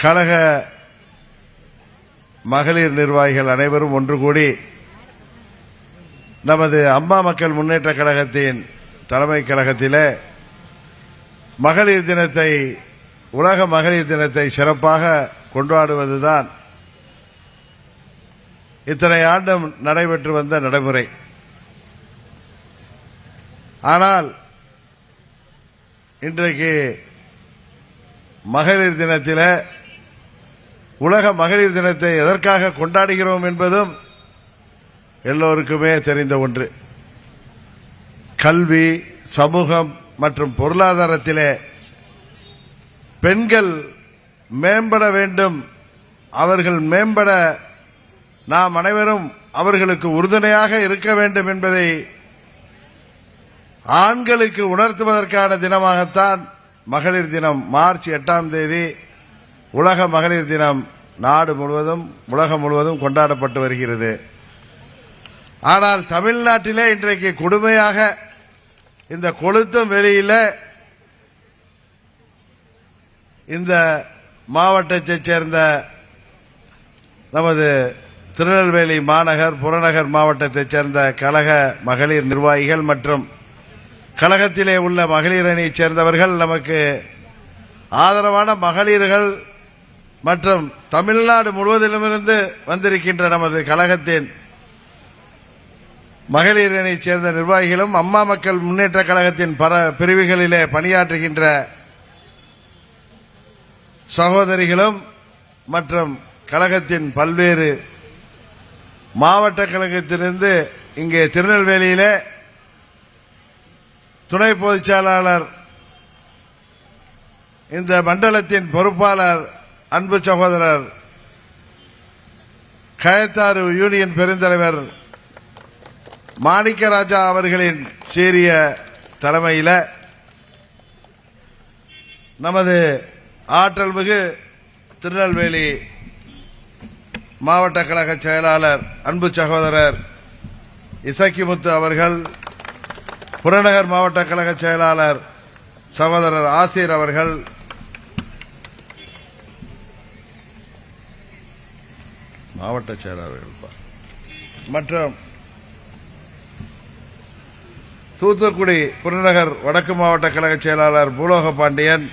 கழக மகளிர் நிர்வாகிகள் அனைவரும் ஒன்று கூடி நமது அம்மா மக்கள் முன்னேற்ற கழகத்தின் தலைமை கழகத்திலே மகளிர் தினத்தை உலக மகளிர் தினத்தை சிறப்பாக கொண்டாடுவதுதான் இத்தனை ஆண்டும் நடைபெற்று வந்த நடைமுறை. ஆனால் இன்றைக்கு மகளிர் தினத்தில் உலக மகளிர் தினத்தை எதற்காக கொண்டாடுகிறோம் என்பதும் எல்லோருக்குமே தெரிந்த ஒன்று. கல்வி சமூகம் மற்றும் பொருளாதாரத்திலே பெண்கள் மேம்பட வேண்டும். அவர்கள் மேம்பட நாம் அனைவரும் அவர்களுக்கு உறுதுணையாக இருக்க வேண்டும் என்பதை ஆண்களுக்கு உணர்த்துவதற்கான தினமாகத்தான் மகளிர் தினம் மார்ச் எட்டாம் தேதி உலக மகளிர் தினம் நாடு முழுவதும் உலகம் முழுவதும் கொண்டாடப்பட்டு வருகிறது. ஆனால் தமிழ்நாட்டிலே இன்றைக்கு கொடுமையாக இந்த கொளுத்தும் வெளியில இந்த மாவட்டத்தைச் சேர்ந்த நமது திருநெல்வேலி மாநகர் புறநகர் மாவட்டத்தைச் சேர்ந்த கழக மகளிர் நிர்வாகிகள் மற்றும் கழகத்திலே உள்ள மகளிர் அணியைச் சேர்ந்தவர்கள் நமக்கு ஆதரவான மகளிர்கள் மற்றும் தமிழ்நாடு முழுவதிலுமிருந்து வந்திருக்கின்ற நமது கழகத்தின் மகளிர் அணியைச் சேர்ந்த நிர்வாகிகளும் அம்மா மக்கள் முன்னேற்ற கழகத்தின் பல பிரிவுகளிலே பணியாற்றுகின்ற சகோதரிகளும் மற்றும் கழகத்தின் பல்வேறு மாவட்ட கழகத்திலிருந்து இங்கே திருநெல்வேலியிலே துணை பொதுச் செயலாளர் இந்த மண்டலத்தின் பொறுப்பாளர் அன்பு சகோதரர் கயத்தாறு யூனியன் பெருந்தலைவர் மாணிக்கராஜா அவர்களின் சீரிய தலைமையில் நமது ஆற்றல் மிகு திருநெல்வேலி மாவட்ட கழக செயலாளர் அன்பு சகோதரர் இசக்கிமுத்து அவர்கள் புறநகர் மாவட்ட கழக செயலாளர் சகோதரர் ஆசிர் அவர்கள் மாவட்ட செயலாளர்கள் மற்றும் தூத்துக்குடி புறநகர் வடக்கு மாவட்ட கழக செயலாளர் பூலோக பாண்டியன்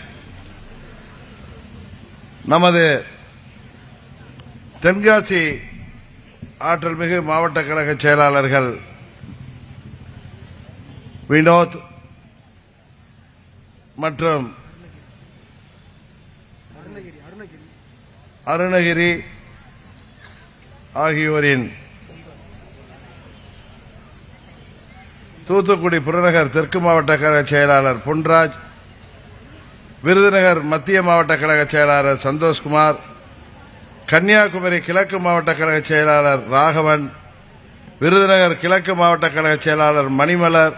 நமது தென்காசி ஆற்றல் மிகு மாவட்ட கழக செயலாளர்கள் வினோத் மற்றும் அருணகிரி ஆகியோரின் தூத்துக்குடி புறநகர் தெற்கு மாவட்ட கழக செயலாளர் பொன்ராஜ் விருதுநகர் மத்திய மாவட்ட கழக செயலாளர் சந்தோஷ்குமார் கன்னியாகுமரி கிழக்கு மாவட்ட கழக செயலாளர் ராகவன் விருதுநகர் கிழக்கு மாவட்ட கழக செயலாளர் மணிமலர்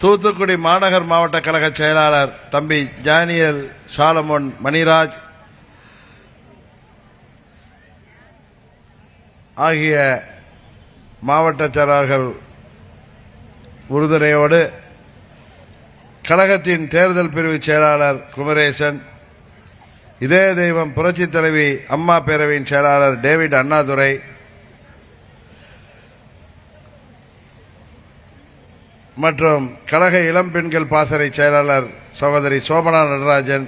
தூத்துக்குடி மாநகர் மாவட்ட கழக செயலாளர் தம்பி ஜானியல் சாலமோன் மணிராஜ் ஆகிய மாவட்ட செயலாளர்கள் உறுதுணையோடு கழகத்தின் தேர்தல் பிரிவு செயலாளர் குமரேசன் இதய தெய்வம் புரட்சி தலைவி அம்மா பேரவையின் செயலாளர் டேவிட் அண்ணாதுரை மற்றும் கழக இளம் பெண்கள் பாசறை செயலாளர் சகோதரி சோமனா நடராஜன்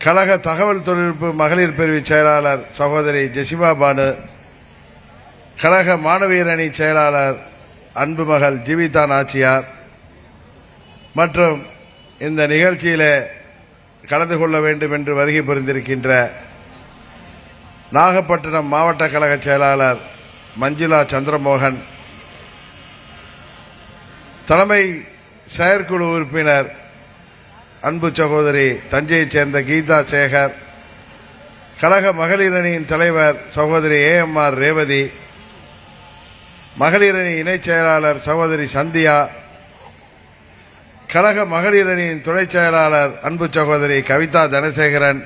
கழக தகவல் தொழில்நுட்ப மகளிர் பிரிவு செயலாளர் சகோதரி ஜெசிமா பானு கழக மாணவியர் அணி செயலாளர் அன்பு மகள் ஜீவிதா நாச்சியார் மற்றும் இந்த நிகழ்ச்சியில் கலந்து கொள்ள வேண்டும் என்று வருகை புரிந்திருக்கின்ற நாகப்பட்டினம் மாவட்ட கழக செயலாளர் மஞ்சுளா சந்திரமோகன் தலைமை செயற்குழு உறுப்பினர் அன்பு சகோதரி தஞ்சையைச் சேர்ந்த கீதா சேகர் கழக மகளிர் அணியின் தலைவர் சகோதரி ஏ எம் ஆர் ரேவதி மகளிர் அணி இணைச் செயலாளர் சகோதரி சந்தியா கழக மகளிர் அணியின் துணை செயலாளர் அன்பு சகோதரி கவிதா தனசேகரன்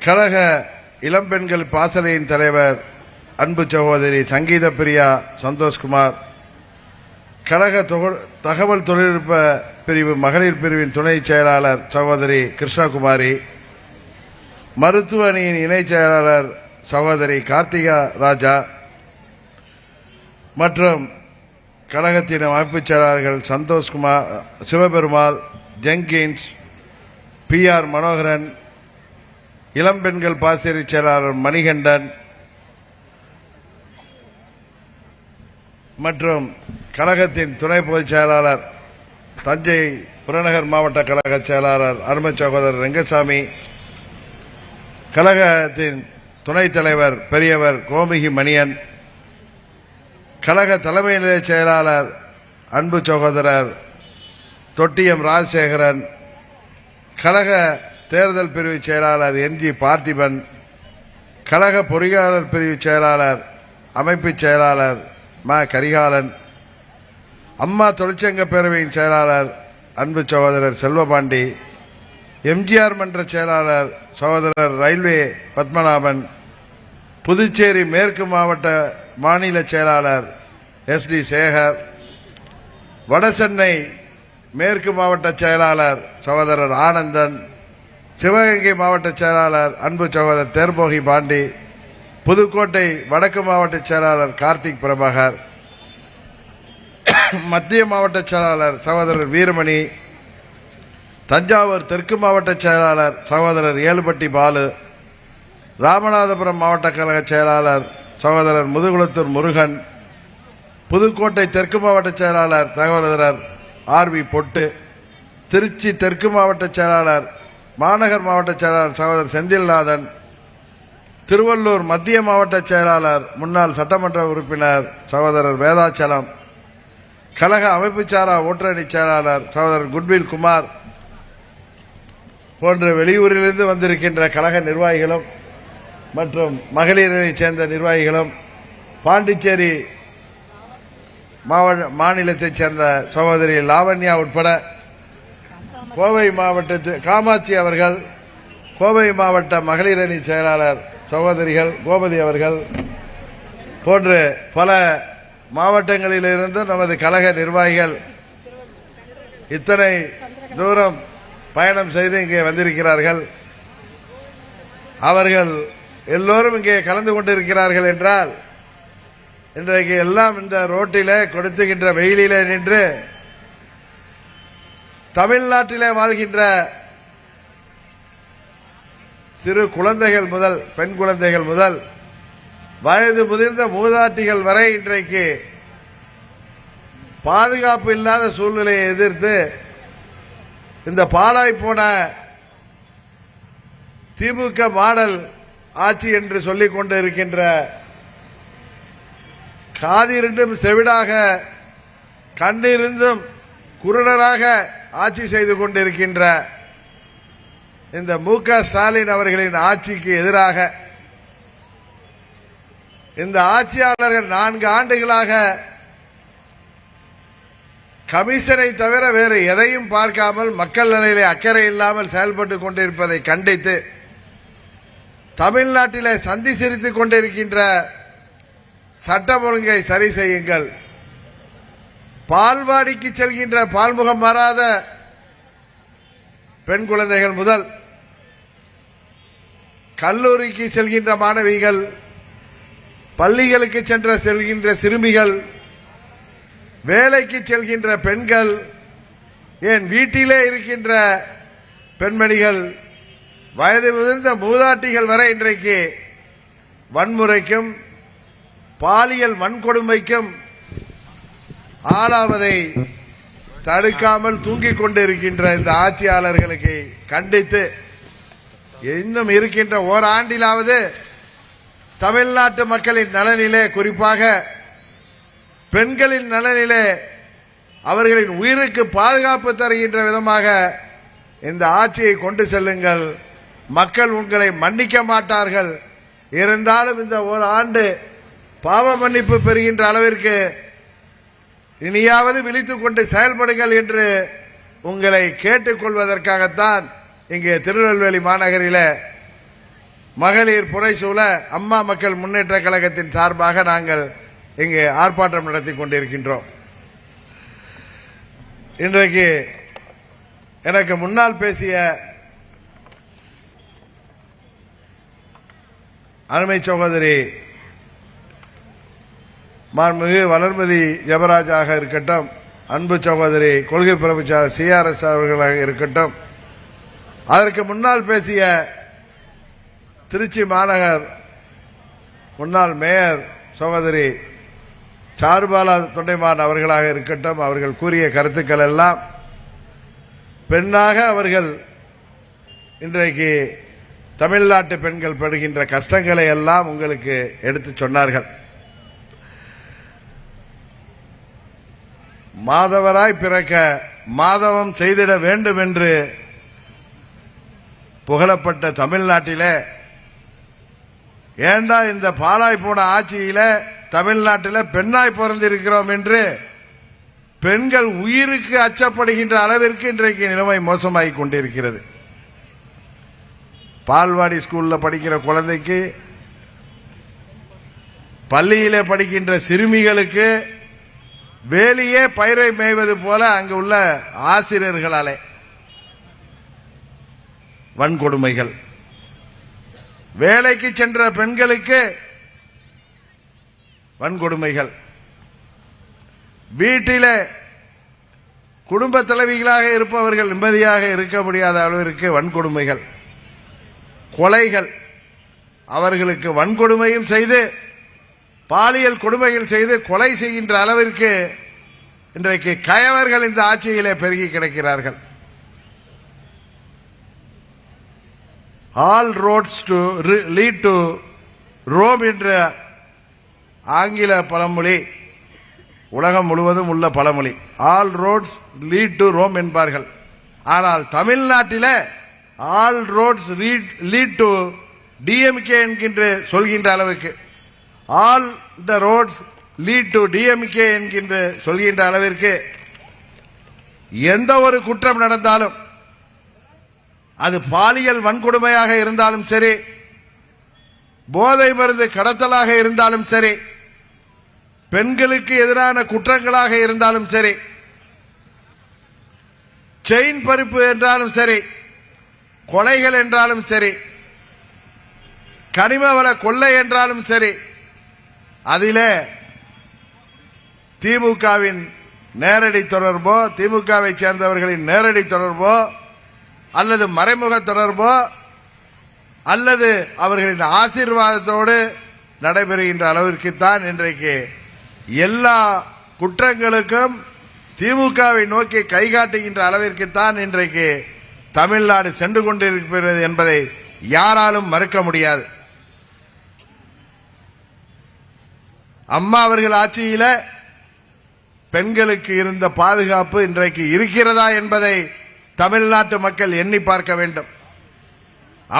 கழக இளம்பெண்கள் பாசலையின் தலைவர் அன்பு சகோதரி சங்கீத பிரியா சந்தோஷ்குமார் கழக தகவல் தொழில்நுட்ப பிரிவு மகளிர் பிரிவின் துணை செயலாளர் சகோதரி கிருஷ்ணகுமாரி மருத்துவ அணியின் இணை செயலாளர் சகோதரி கார்த்திகா ராஜா மற்றும் கழகத்தின் அமைப்புச் செயலாளர்கள் Santhoshkumar Sivaperumal Jenkins P R Manoharan இளம்பெண்கள் பாசிரி செயலாளர் மணிகண்டன் மற்றும் கழகத்தின் துணை பொதுச் செயலாளர் தஞ்சை புறநகர் மாவட்ட கழக செயலாளர் அருமை சகோதரர் ரெங்கசாமி கழகத்தின் துணைத் தலைவர் பெரியவர் கோமிகி மணியன் கழக தலைமை நிலைய செயலாளர் அன்பு சகோதரர் தொட்டியம் ராஜசேகரன் கழக தேர்தல் பிரிவு செயலாளர் என்ஜி பார்த்திபன் கழக பொறியாளர் பிரிவு செயலாளர் அமைப்புச் செயலாளர் ம கரிகாலன் அம்மா தொழிற்சங்க பேரவையின் செயலாளர் அன்பு சகோதரர் செல்வபாண்டி எம்ஜிஆர் மன்ற செயலாளர் சகோதரர் ரயில்வே பத்மநாபன் புதுச்சேரி மேற்கு மாவட்ட மாநில செயலாளர் எஸ் டி சேகர் வடசென்னை மேற்கு மாவட்ட செயலாளர் சகோதரர் ஆனந்தன் சிவகங்கை மாவட்ட செயலாளர் அன்பு சகோதரர் தேர்போகி பாண்டி புதுக்கோட்டை வடக்கு மாவட்ட செயலாளர் கார்த்திக் பிரபாகர் மத்திய மாவட்ட செயலாளர் சகோதரர் வீரமணி தஞ்சாவூர் தெற்கு மாவட்ட செயலாளர் சகோதரர் ஏழுபட்டி பாலு ராமநாதபுரம் மாவட்ட கழக செயலாளர் சகோதரர் முதுகுளத்தூர் முருகன் புதுக்கோட்டை தெற்கு மாவட்ட செயலாளர் சகோதரர் ஆர் வி பொட்டு திருச்சி தெற்கு மாவட்ட செயலாளர் மாநகர் மாவட்ட செயலாளர் சகோதரர் செந்தில்நாதன் திருவள்ளூர் மத்திய மாவட்ட செயலாளர் முன்னாள் சட்டமன்ற உறுப்பினர் சகோதரர் வேதாச்சலம் கழக அமைப்புச்சாரா ஓட்டரணி செயலாளர் சகோதரர் குட்வில் குமார் போன்ற வெளியூரிலிருந்து வந்திருக்கின்ற கழக நிர்வாகிகளும் மற்றும் மகளிரை சேர்ந்த நிர்வாகிகளும் பாண்டிச்சேரி மாவட்ட மாநிலத்தைச் சேர்ந்த சகோதரி லாவண்யா உட்பட கோவை மாவட்டத்து காமாட்சி அவர்கள் கோவை மாவட்ட மகளிர் அணி செயலாளர் சகோதரிகள் கோமதி அவர்கள் போன்று பல மாவட்டங்களிலிருந்து நமது கழக நிர்வாகிகள் இத்தனை தூரம் பயணம் செய்து இங்கே வந்திருக்கிறார்கள். அவர்கள் எல்லோரும் இங்கே கலந்து கொண்டிருக்கிறார்கள் என்றால் இன்றைக்கு எல்லாம் இந்த ரோட்டிலே கொடுத்துகின்ற வெயிலிலே நின்று தமிழ்நாட்டிலே வாழ்கின்ற சிறு குழந்தைகள் முதல் பெண் குழந்தைகள் முதல் வயது முதிர்ந்த மூதாட்டிகள் வரை இன்றைக்கு பாதுகாப்பு இல்லாத சூழ்நிலையை எதிர்த்து இந்த பாழாய் போன திமுக மாடல் ஆட்சி என்று சொல்லிக் கொண்டு இருக்கின்ற காதிருந்தும் செவிடாக கண்ணிருந்தும் குருடராக ஆட்சி செய்து கொண்டிருக்கின்ற இந்த மு க ஸ்டாலின் அவர்களின் ஆட்சிக்கு எதிராக இந்த ஆட்சியாளர்கள் நான்கு ஆண்டுகளாக கமிஷனை தவிர வேறு எதையும் பார்க்காமல் மக்கள் நிலையிலே அக்கறை இல்லாமல் செயல்பட்டு கொண்டிருப்பதை கண்டித்து தமிழ்நாட்டிலே சந்தி சிரித்துக் கொண்டிருக்கின்ற சட்டம் ஒழுங்கை சரி செய்யுங்கள். பால்வாடிக்கு செல்கின்ற பால்முகம் மாறாத பெண் குழந்தைகள் முதல். கல்லூரிக்கு செல்கின்ற மாணவிகள் பள்ளிகளுக்கு சென்ற செல்கின்ற சிறுமிகள் வேலைக்கு செல்கின்ற பெண்கள் ஏன் வீட்டிலே இருக்கின்ற பெண்மணிகள் வயது முதிர்ந்த மூதாட்டிகள் வரை இன்றைக்கு வன்முறைக்கும் பாலியல் வன்கொடுமைக்கும் ஆளாவதை தடுக்காமல் தூங்கிக் கொண்டிருக்கின்ற இந்த ஆட்சியாளர்களுக்கு கண்டித்து இன்னும் இருக்கின்ற ஓராண்டிலாவது தமிழ்நாட்டு மக்களின் நலனிலே குறிப்பாக பெண்களின் நலனிலே அவர்களின் உயிருக்கு பாதுகாப்பு தருகின்ற விதமாக இந்த ஆட்சியை கொண்டு செல்லுங்கள். மக்கள் உங்களை மன்னிக்க மாட்டார்கள். இருந்தாலும் இந்த ஒரு ஆண்டு பாவ மன்னிப்பு பெறுகின்ற அளவிற்கு இனியாவது விழித்துக் கொண்டு செயல்படுங்கள் என்று உங்களை கேட்டுக்கொள்வதற்காகத்தான் இங்கே திருநெல்வேலி மாநகரில் மகளிர் புரைசூழ அம்மா மக்கள் முன்னேற்ற கழகத்தின் சார்பாக நாங்கள் இங்கே ஆர்ப்பாட்டம் நடத்தி கொண்டிருக்கின்றோம். இன்றைக்கு எனக்கு முன்னால் பேசிய அருமை சகோதரி மாண்புமிகு வளர்மதி ஜபராஜாக இருக்கட்டும் அன்பு சகோதரி கொள்கை பிரபுச்சார் சிஆர்எஸ் அவர்களாக இருக்கட்டும் அதற்கு முன்னால் பேசிய திருச்சி மாநகர் முன்னாள் மேயர் சகோதரி சாருபாலா தொண்டைமான் அவர்களாக இருக்கட்டும் அவர்கள் கூறிய கருத்துக்கள் எல்லாம் பெண்ணாக அவர்கள் இன்றைக்கு தமிழ்நாட்டு பெண்கள் படுகின்ற கஷ்டங்களை எல்லாம் உங்களுக்கு எடுத்து சொன்னார்கள். மாதவராய் பிறக்க மாதவம் செய்திட வேண்டும் என்று புகழப்பட்ட தமிழ்நாட்டிலே ஏண்டா இந்த பாலாய் போன ஆட்சியில தமிழ்நாட்டில் பெண்ணாய் பிறந்திருக்கிறோம் என்று பெண்கள் உயிருக்கு அச்சப்படுகின்ற அளவிற்கு இன்றைக்கு நிலைமை மோசமாகிக் கொண்டிருக்கிறது. பால்வாடி ஸ்கூலில் படிக்கிற குழந்தைக்கு பள்ளியிலே படிக்கின்ற சிறுமிகளுக்கு வேலியே பயிரை மேய்வது போல அங்கு உள்ள ஆசிரியர்களாலே வன்கொடுமைகள். வேலைக்கு சென்ற பெண்களுக்கு வன்கொடுமைகள். வீட்டில குடும்ப தலைவிகளாக இருப்பவர்கள் நிம்மதியாக இருக்க முடியாத அளவிற்கு வன்கொடுமைகள். கொலைகள். அவர்களுக்கு வன்கொடுமையும் செய்து பாலியல் கொடுமைகள் செய்து கொலை செய்கின்ற அளவிற்கு இன்றைக்கு கயவர்கள் இந்த ஆட்சியிலே பெருகி கிடக்கிறார்கள். All roads to lead to Rome என்ற ஆங்கில பழமொழி உலகம் முழுவதும் உள்ள பழமொழி. All roads lead to Rome என்பார்கள். ஆனால் தமிழ்நாட்டில் all roads lead to DMK என்கின்ற சொல்கின்ற அளவுக்கு. All the roads lead to DMK என்கின்ற சொல்கின்ற அளவிற்கு எந்த ஒரு குற்றம் நடந்தாலும் அது பாலியல் வன்கொடுமையாக இருந்தாலும் சரி போதை மருந்து கடத்தலாக இருந்தாலும் சரி பெண்களுக்கு எதிரான குற்றங்களாக இருந்தாலும் சரி செயின் பறிப்பு என்றாலும் சரி கொலைகள் என்றாலும் சரி கனிம வள கொள்ளை என்றாலும் சரி அதிலே திமுகவின் நேரடி தொடர்போ திமுகவை சேர்ந்தவர்களின் நேரடி தொடர்போ அல்லது மறைமுக தொடர்போ அல்லது அவர்களின் ஆசீர்வாதத்தோடு நடைபெறுகின்ற அளவிற்குத்தான் இன்றைக்கு எல்லா குற்றங்களுக்கும் திமுகவை நோக்கி கைகாட்டுகின்ற அளவிற்குத்தான் இன்றைக்கு தமிழ்நாடு சென்று கொண்டிருக்கிறது என்பதை யாராலும் மறுக்க முடியாது. அம்மா அவர்கள் ஆட்சியில பெண்களுக்கு இருந்த பாதுகாப்பு இன்றைக்கு இருக்கிறதா என்பதை தமிழ்நாட்டு மக்கள் எண்ணி பார்க்க வேண்டும்.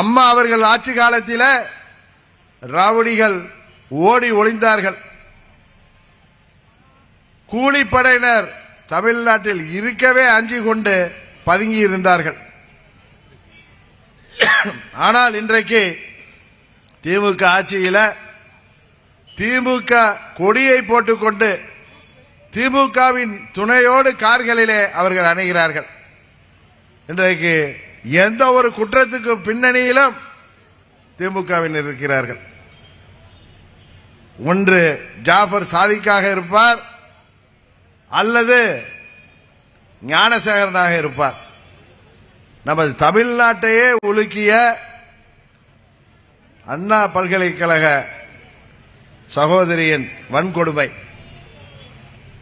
அம்மா அவர்கள் ஆட்சி காலத்தில் ராவடிகள் ஓடி ஒளிந்தார்கள். கூலிப்படையினர் தமிழ்நாட்டில் இருக்கவே அஞ்சி கொண்டு பதுங்கி இருந்தார்கள். ஆனால் இன்றைக்கு திமுக ஆட்சியில் திமுக கொடியை போட்டுக்கொண்டு திமுகவின் துணையோடு கார்களிலே அவர்கள் அணைகிறார்கள். இன்றைக்கு எந்த ஒரு குற்றத்துக்கு பின்னணியிலும் திமுகவினர் இருக்கிறார்கள். ஒன்று ஜாஃபர் சாதிக்காக இருப்பார் அல்லது ஞானசேகரனாக இருப்பார். நமது தமிழ்நாட்டையே உலுக்கிய அண்ணா பல்கலைக்கழக சகோதரியின் வன்கொடுமை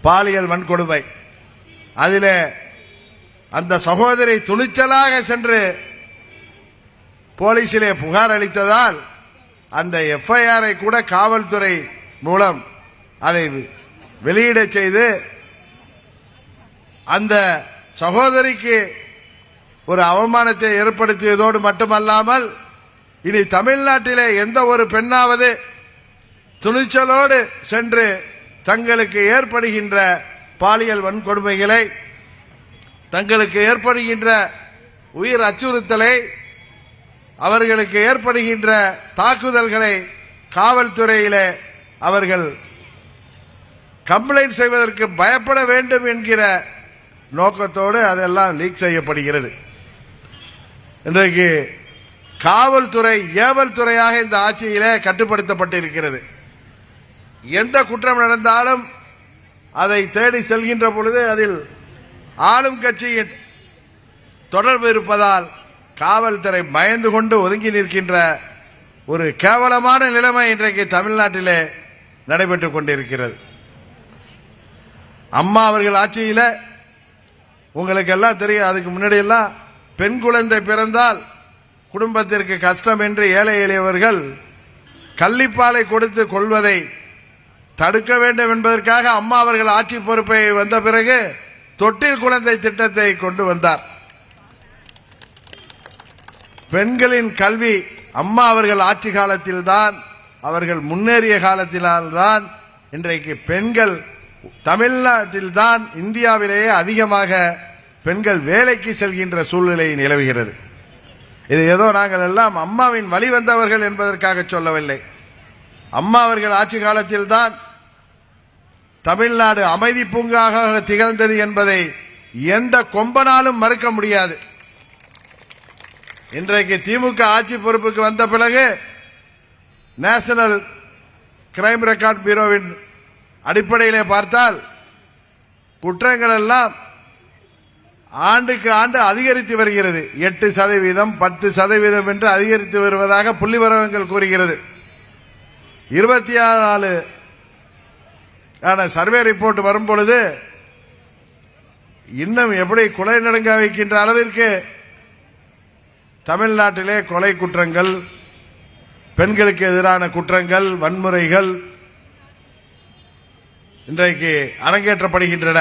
பாலியல் வன்கொடுமை. அதிலே அந்த சகோதரி துணிச்சலாக சென்று போலீசிலே புகார் அளித்ததால் அந்த எஃப்ஐஆரை கூட காவல்துறை மூலம் அதை வெளியிட செய்து அந்த சகோதரிக்கு ஒரு அவமானத்தை ஏற்படுத்தியதோடு மட்டுமல்லாமல் இனி தமிழ்நாட்டிலே எந்த ஒரு பெண்ணாவது துணிச்சலோடு சென்று தங்களுக்கு ஏற்படுகின்ற பாலியல் வன்கொடுமைகளை தங்களுக்கு ஏற்படுகின்ற உயிர் அச்சுறுத்தலை அவர்களுக்கு ஏற்படுகின்ற தாக்குதல்களை காவல்துறையிலே அவர்கள் கம்ப்ளைண்ட் செய்வதற்கு பயப்பட வேண்டும் என்கிற நோக்கத்தோடு அதெல்லாம் லீக் செய்யப்படுகிறது. இன்றைக்கு காவல்துறை ஏவல் துறையாக இந்த ஆட்சியிலே கட்டுப்படுத்தப்பட்டிருக்கிறது. எந்த குற்றம் நடந்தாலும் அதை தேடி செல்கின்ற பொழுது அதில் ஆளும் கட்சியின் தொடர்பு இருப்பதால் காவல்துறை பயந்து கொண்டு ஒதுங்கி நிற்கின்ற ஒரு கேவலமான நிலைமை இன்றைக்கு தமிழ்நாட்டிலே நடைபெற்றுக் கொண்டிருக்கிறது. அம்மா அவர்கள் ஆட்சியில் உங்களுக்கு எல்லாம் தெரியும் அதுக்கு முன்னாடியெல்லாம் பெண் குழந்தை பிறந்தால் குடும்பத்திற்கு கஷ்டம் என்று ஏழை எளியவர்கள் கள்ளிப்பாலை கொடுத்து கொள்வதை தடுக்க வேண்டும் என்பதற்காக அம்மா அவர்கள் ஆட்சி பொறுப்பை வந்த பிறகு தொட்டில் குழந்தை திட்டத்தை கொண்டு வந்தார். பெண்களின் கல்வி அம்மா அவர்கள் ஆட்சி காலத்தில்தான் அவர்கள் முன்னேறிய காலத்தினால்தான் இன்றைக்கு பெண்கள் தமிழ்நாட்டில்தான் இந்தியாவிலேயே அதிகமாக பெண்கள் வேலைக்கு செல்கின்ற சூழ்நிலை நிலவுகிறது. இது ஏதோ நாங்கள் எல்லாம் அம்மாவின் வழி வந்தவர்கள் என்பதற்காக சொல்லவில்லை. அம்மா அவர்கள் ஆட்சி காலத்தில்தான் தமிழ்நாடு அமைதி பூங்காக திகழ்ந்தது என்பதை எந்த கொம்பனாலும் மறுக்க முடியாது. இன்றைக்கு திமுக ஆட்சி பொறுப்புக்கு வந்த பிறகு நேஷனல் கிரைம் ரெக்கார்ட் பியூரோவின் அடிப்படையிலே பார்த்தால் குற்றங்கள் எல்லாம் ஆண்டுக்கு ஆண்டு அதிகரித்து வருகிறது. எட்டு சதவீதம் பத்து சதவீதம் என்று அதிகரித்து வருவதாக புள்ளி விவரங்கள் கூறுகிறது. இருபத்தி ஆறு நாலு ஆனால் சர்வே ரிப்போர்ட் வரும் பொழுது இன்னும் எப்படி கொலை நடுங்க வைக்கின்ற அளவிற்கு தமிழ்நாட்டிலே கொலை குற்றங்கள் பெண்களுக்கு எதிரான குற்றங்கள் வன்முறைகள் இன்றைக்கு அரங்கேற்றப்படுகின்றன.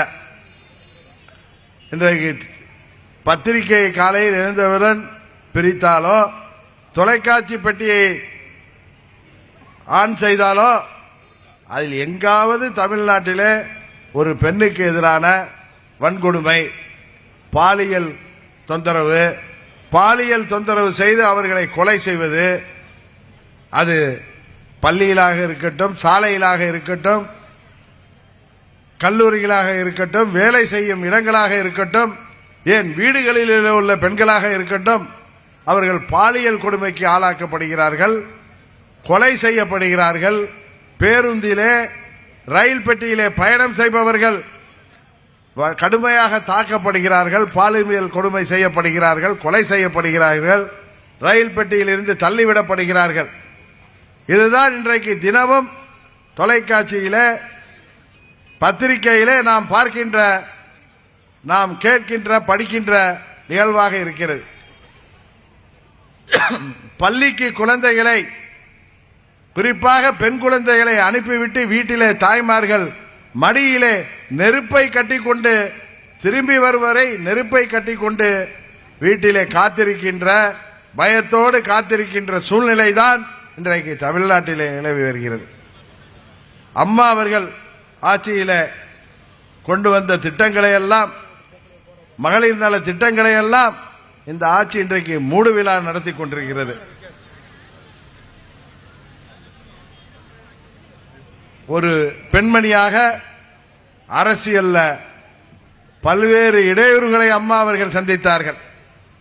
இன்றைக்கு பத்திரிகை காலையில் எழுந்தவுடன் பிரித்தாலோ தொலைக்காட்சி பெட்டியை ஆன் செய்தாலோ அதில் எங்காவது தமிழ்நாட்டிலே ஒரு பெண்ணுக்கு எதிரான வன்கொடுமை பாலியல் தொந்தரவு பாலியல் தொந்தரவு செய்து அவர்களை கொலை செய்வது அது பள்ளியிலாக இருக்கட்டும் சாலையிலாக இருக்கட்டும் கல்லூரிகளாக இருக்கட்டும் வேலை செய்யும் இடங்களாக இருக்கட்டும் ஏன் வீடுகளில் உள்ள பெண்களாக இருக்கட்டும் அவர்கள் பாலியல் கொடுமைக்கு ஆளாக்கப்படுகிறார்கள் கொலை செய்யப்படுகிறார்கள் பேருந்திலே ரயில் பெட்டியிலே பயணம் செய்பவர்கள் வ- கடுமையாக தாக்கப்படுகிறார்கள் பாலியல் கொடுமை செய்யப்படுகிறார்கள் கொலை செய்யப்படுகிறார்கள் ரயில் பெட்டியிலிருந்து தள்ளிவிடப்படுகிறார்கள். இதுதான் இன்றைக்கு தினமும் தொலைக்காட்சியில பத்திரிகையிலே நாம் பார்க்கின்ற நாம் கேட்கின்ற படிக்கின்ற நிகழ்வாக இருக்கிறது. பள்ளிக்கு குழந்தைகளை குறிப்பாக பெண் குழந்தைகளை அனுப்பிவிட்டு வீட்டிலே தாய்மார்கள் மடியிலே நெருப்பை கட்டிக்கொண்டு திரும்பி வருவரை நெருப்பை கட்டிக்கொண்டு வீட்டிலே காத்திருக்கின்ற பயத்தோடு காத்திருக்கின்ற சூழ்நிலைதான் இன்றைக்கு தமிழ்நாட்டிலே நிலவி வருகிறது. அம்மா அவர்கள் ஆட்சியில கொண்டு வந்த திட்டங்களை எல்லாம் மகளிர் நல திட்டங்களை எல்லாம் இந்த ஆட்சி இன்றைக்கு மூடு விழா நடத்தி கொண்டிருக்கிறது. ஒரு பெண்மணியாக அரசியல்ல பல்வேறு இடையூறுகளை அம்மா அவர்கள் சந்தித்தார்கள்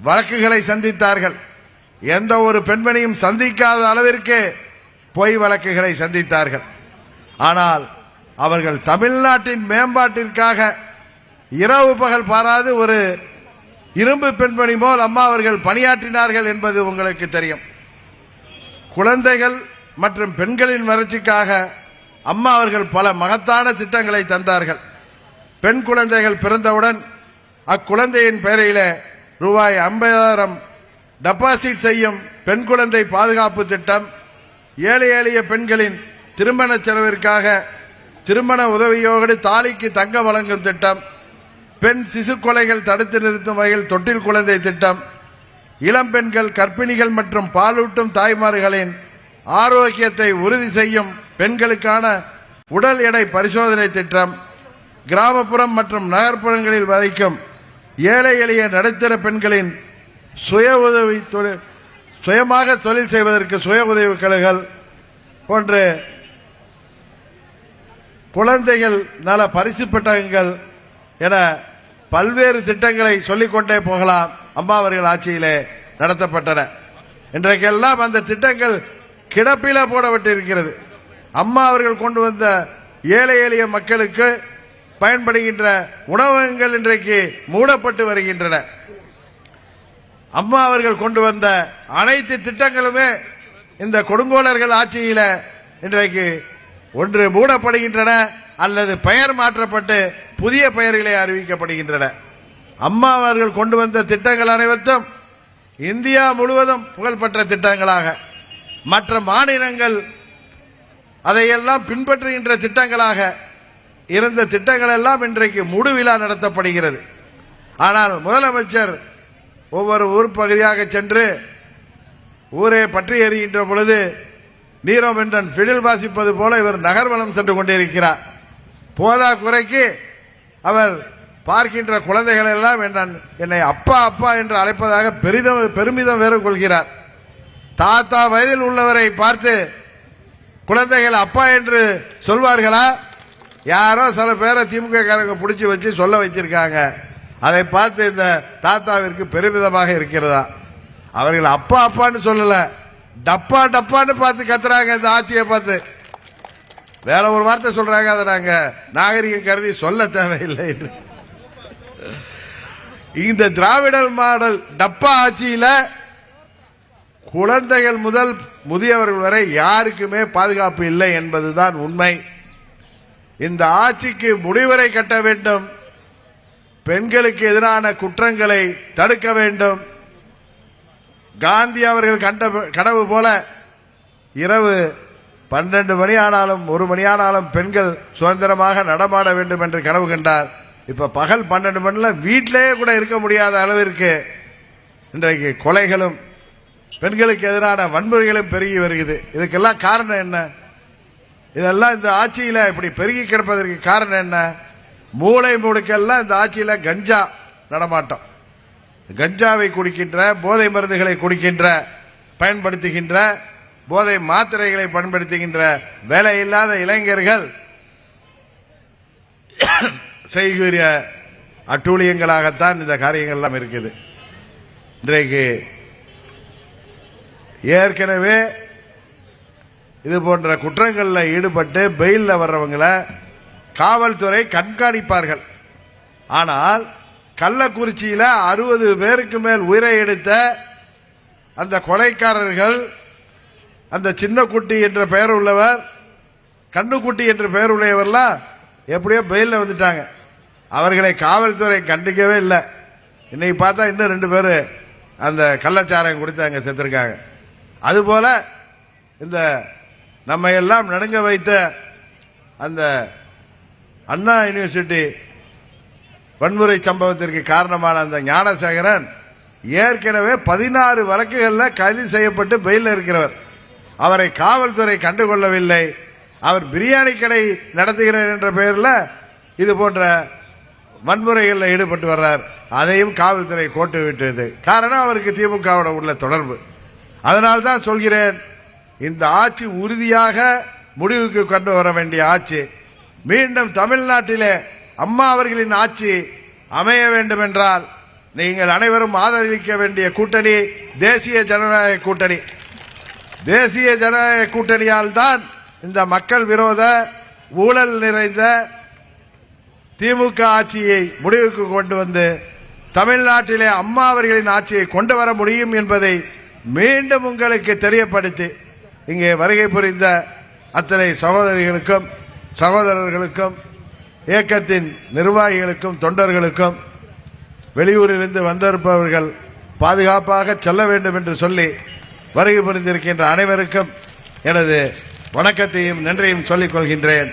வழக்குகளை சந்தித்தார்கள். எந்த ஒரு பெண்மணியும் சந்திக்காத அளவிற்கு பொய் வழக்குகளை சந்தித்தார்கள். ஆனால் அவர்கள் தமிழ்நாட்டின் மேம்பாட்டிற்காக இரவு பகல் பாராது ஒரு இரும்பு பெண்மணி போல் அம்மா அவர்கள் பணியாற்றினார்கள் என்பது உங்களுக்கு தெரியும். குழந்தைகள் மற்றும் பெண்களின் வளர்ச்சிக்காக அம்மா அவர்கள் பல மகத்தான திட்டங்களை தந்தார்கள். பெண் குழந்தைகள் பிறந்தவுடன் அக்குழந்தையின் பெயரில் ரூபாய் ஐம்பதாயிரம் டெபாசிட் செய்யும் பெண் குழந்தை பாதுகாப்பு திட்டம் ஏழை எளிய பெண்களின் திருமண செலவிற்காக திருமண உதவியோடு தாலிக்கு தங்க வழங்கும் திட்டம் பெண் சிசு கொலைகள் தடுத்து நிறுத்தும் வகையில் தொட்டில் குழந்தை திட்டம் இளம் பெண்கள் கர்ப்பிணிகள் மற்றும் பாலூட்டும் தாய்மார்களின் ஆரோக்கியத்தை உறுதி செய்யும் பெண்களுக்கான உடல் எடை பரிசோதனை திட்டம் கிராமப்புறம் மற்றும் நகர்ப்புறங்களில் வரைக்கும் ஏழை எளிய நடுத்தர பெண்களின் சுய உதவி தொழில் சுயமாக தொழில் செய்வதற்கு சுய உதவி கழகங்கள் போன்று குழந்தைகள் நல பரிசு பெட்டகங்கள் என பல்வேறு திட்டங்களை சொல்லிக்கொண்டே போகலாம். அம்மா அவர்கள் ஆட்சியிலே நடத்தப்பட்டன. இன்றைக்கெல்லாம் அந்த திட்டங்கள் கிடப்பில போடப்பட்டிருக்கிறது. அம்மா அவர்கள் கொண்டு வந்த ஏழை எளிய மக்களுக்கு பயன்படுகின்ற உணவகங்கள் இன்றைக்கு மூடப்பட்டு வருகின்றன. அம்மா அவர்கள் கொண்டு வந்த அனைத்து திட்டங்களுமே இந்த கொடுங்கோலர்கள் ஆட்சியில இன்றைக்கு ஒன்று மூடப்படுகின்றன அல்லது பெயர் மாற்றப்பட்டு புதிய பெயர்களை அறிவிக்கப்படுகின்றன. அம்மா அவர்கள் கொண்டு வந்த திட்டங்கள் அனைவற்றும் இந்தியா முழுவதும் புகழ்பெற்ற திட்டங்களாக. மற்ற மாநிலங்கள் அதையெல்லாம் பின்பற்றுகின்ற திட்டங்களாக இருந்த திட்டங்கள் எல்லாம் இன்றைக்கு முடுவிழா நடத்தப்படுகிறது. ஆனால் முதலமைச்சர் ஒவ்வொரு ஊர் பகுதியாக சென்று ஊரே பற்றி எறிகின்ற பொழுது நீரோமென்றன் பிடில் வாசிப்பது போல இவர் நகர்வலம் சென்று கொண்டிருக்கிறார். போதா குறைக்கு அவர் பார்க்கின்ற குழந்தைகள் எல்லாம் என்றான் என்னை அப்பா அப்பா என்று அழைப்பதாக பெரிதம் பெருமிதம் வேறு கொள்கிறார். தாத்தா வயதில் உள்ளவரை பார்த்து குழந்தைகள் அப்பா என்று சொல்வார்களா? யாரோ சில பேரை திமுக காரங்க பிடிச்சி வச்சு சொல்ல வச்சிருக்காங்க. அதை பார்த்து இந்த தாத்தாவிற்கு பெருமிதமாக இருக்கிறதா? அவர்கள் அப்பா அப்பான்னு சொல்லல. டப்பா டப்பான்னு பார்த்து கத்துறாங்க இந்த ஆட்சியை பார்த்து. வேற ஒரு வார்த்தை சொல்றாங்க அதை நாங்க நாகரிகம் கருதி சொல்ல தேவையில்லை. என்று இந்த திராவிடர் மாடல் டப்பா ஆட்சியில குழந்தைகள் முதல் முதியவர்கள் வரை யாருக்குமே பாதுகாப்பு இல்லை என்பதுதான் உண்மை. இந்த ஆட்சிக்கு முடிவரை கட்ட வேண்டும். பெண்களுக்கு எதிரான குற்றங்களை தடுக்க வேண்டும். காந்தி அவர்கள் கண்ட கனவு போல இரவு பன்னெண்டு மணி ஆனாலும் ஒரு மணி ஆனாலும் பெண்கள் சுதந்திரமாக நடமாட வேண்டும் என்று கனவு கண்டார். இப்ப பகல் பன்னெண்டு மணில வீட்டிலேயே கூட இருக்க முடியாத அளவிற்கு இன்றைக்கு கொலைகளும் பெண்களுக்கு எதிரான வன்முறைகளும் பெருகி வருகிறது. இதுக்கெல்லாம் காரணம் என்ன? இதெல்லாம் இந்த ஆட்சியில இப்படி பெருகி கிடப்பதற்கு காரணம் என்ன? மூளை முடுக்கெல்லாம் இந்த ஆட்சியில கஞ்சா நடமாட்டம். கஞ்சாவை குடிக்கின்ற போதை மருந்துகளை குடிக்கின்ற பயன்படுத்துகின்ற போதை மாத்திரைகளை பயன்படுத்துகின்ற வேலை இல்லாத இளைஞர்கள் செய்கிற அட்டூழியங்களாகத்தான் இந்த காரியங்கள்லாம் இருக்குது. இன்றைக்கு ஏற்கனவே இது போன்ற குற்றங்களில் ஈடுபட்டு பெயிலில் வர்றவங்களை காவல்துறை கண்காணிப்பார்கள். ஆனால் கள்ளக்குறிச்சியில் அறுபது பேருக்கு மேல் உயிரை எடுத்த அந்த கொலைக்காரர்கள் அந்த சின்ன குட்டி என்ற பெயர் உள்ளவர் கண்ணுக்குட்டி என்ற பெயர் உடையவர்லாம் எப்படியோ பெயிலில் வந்துட்டாங்க. அவர்களை காவல்துறை கண்டிக்கவே இல்லை. இன்னைக்கு பார்த்தா இன்னும் ரெண்டு பேர் அந்த கள்ளச்சாரம் கொடுத்து அங்கே செத்துருக்காங்க. அதுபோல இந்த நம்ம எல்லாம் நடுங்க வைத்த அந்த அண்ணா யூனிவர்சிட்டி வன்முறை சம்பவத்திற்கு காரணமான அந்த ஞானசேகரன் ஏற்கனவே பதினாறு வழக்குகளில் கைது செய்யப்பட்டு பெயிலில் இருக்கிறவர். அவரை காவல்துறை கண்டுகொள்ளவில்லை. அவர் பிரியாணி கடை நடத்துகிறார் என்ற பெயரில் இது போன்ற வன்முறைகளில் ஈடுபட்டு வர்றார். அதையும் காவல்துறை கோட்டு விட்டது. காரணம் அவருக்கு திமுகவோட உள்ள தொடர்பு. அதனால் தான் சொல்கிறேன் இந்த ஆட்சி உறுதியாக முடிவுக்கு கொண்டு வர வேண்டிய ஆட்சி. மீண்டும் தமிழ்நாட்டிலே அம்மா அவர்களின் ஆட்சி அமைய வேண்டும் என்றால் நீங்கள் அனைவரும் ஆதரவிக்க வேண்டிய கூட்டணி தேசிய ஜனநாயக கூட்டணி. தேசிய ஜனநாயக கூட்டணியால் தான் இந்த மக்கள் விரோத ஊழல் நிறைந்த திமுக ஆட்சியை முடிவுக்கு கொண்டு வந்து தமிழ்நாட்டிலே அம்மா அவர்களின் ஆட்சியை கொண்டு வர முடியும் என்பதை மீண்டும் உங்களுக்கு தெரியப்படுத்தி இங்கே வருகை புரிந்த அத்தனை சகோதரிகளுக்கும் சகோதரர்களுக்கும் இயக்கத்தின் நிர்வாகிகளுக்கும் தொண்டர்களுக்கும் வெளியூரிலிருந்து வந்திருப்பவர்கள் பாதுகாப்பாக செல்ல வேண்டும் என்று சொல்லி வருகை புரிந்திருக்கின்ற அனைவருக்கும் எனது வணக்கத்தையும் நன்றியும் சொல்லிக் கொள்கின்றேன்.